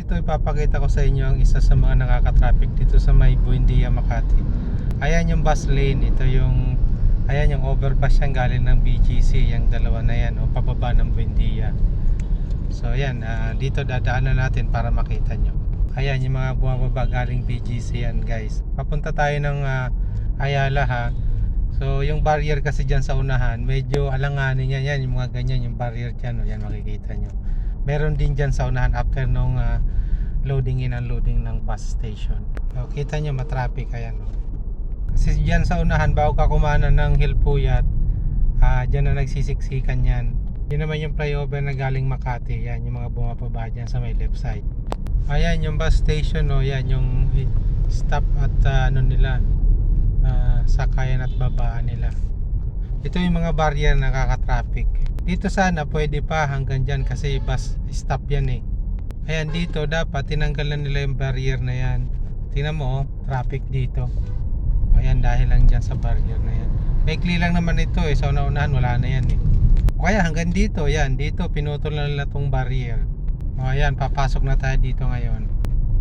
ito ipapakita ko sa inyo ang isa sa mga nakaka-traffic dito sa may Buendia, Makati. Ayan yung bus lane, ito yung ayan yung overpass yan galing ng BGC, yung dalawa na yan, o pababa ng Buendia. So ayan, ah, dito dadaanan natin para makita nyo. Ayan yung mga bumababa galing BGC yan guys. Papunta tayo ng ah, Ayala ha. So yung barrier kasi dyan sa unahan, medyo alanganin yan, yan yung mga ganyan, yung barrier dyan, o, yan makikita nyo. Meron din dyan sa unahan after nung ah, loading in and loading ng bus station. So, kita nyo matraffic ayan. Oh. Kasi dyan sa unahan, bago ka kumana ng Hilpuyat, ah dyan na nagsisiksikan yan. Yun naman yung flyover na galing Makati. Yan, yung mga bumababa dyan sa may left side. Ayan, yung bus station, oh, yan, yung stop at ah, ano nila, ah, sakayan at babaan nila. Ito yung mga barrier na nakaka-traffic. Dito sana pwede pa hanggang dyan kasi bus stop yan eh. Ayan dito dapat tinanggal na nila yung barrier na yan. Tingnan mo oh, traffic dito. Ayan dahil lang dyan sa barrier na yan. Maikli lang naman ito eh. Sa una-unahan wala na yan eh. O kaya hanggang dito, yan. Dito pinutol na nila tong barrier. O ayan, papasok na tayo dito ngayon.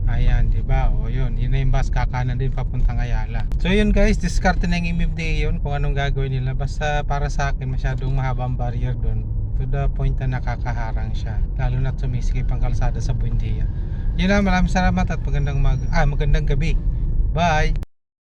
Ayan, di ba? O yun, yun na yung bus kakanan din papuntang Ayala. So yun guys, discard na yung MMDA yun kung anong gagawin nila. Basta para sa akin masyadong mahabang barrier doon. To the point na nakakaharang siya. Lalo na tumisikip ang kalsada sa Buendia. Yun na, maraming salamat at magandang mag ah, magandang gabi. Bye!